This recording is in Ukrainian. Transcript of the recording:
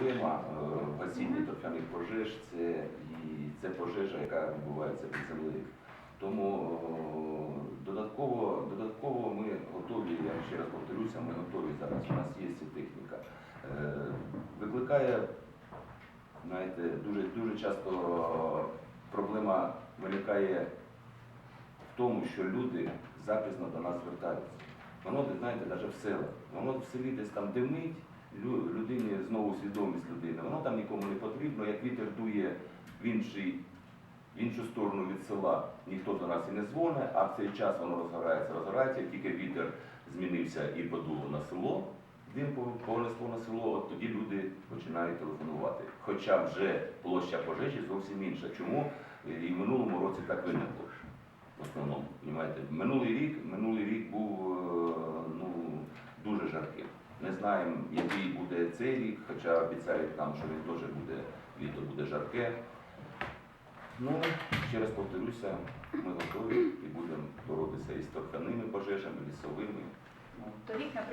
проблема е, в гасінні торфяних пожеж це і це пожежа, яка відбувається під землею. Тому е, додатково, додатково ми готові, я ще раз повторюся, ми готові зараз. У нас є ця техніка. Е, Викликає, знаєте, дуже, дуже часто проблема виникає в тому, що люди запізно до нас звертаються. Воно, знаєте, навіть в селах, воно в селі десь там димить, свідомість людини, воно там нікому не потрібно, як вітер дує в інший в іншу сторону від села ніхто до нас і не дзвонить, а в цей час воно розгорається, розгорається, тільки вітер змінився і подуло на село, дим понесло на село, от тоді люди починають телефонувати. Хоча вже площа пожежі зовсім інша. Чому? І в минулому році так виникло. В основному, минулий рік, минулий рік був е, ну, дуже жарким. Не знаємо, який буде цей рік, хоча обіцяють нам, що він теж буде, літо буде жарке. Ну, ще раз повторюся, ми готові і будемо боротися із торфяними пожежами, лісовими. Наприклад,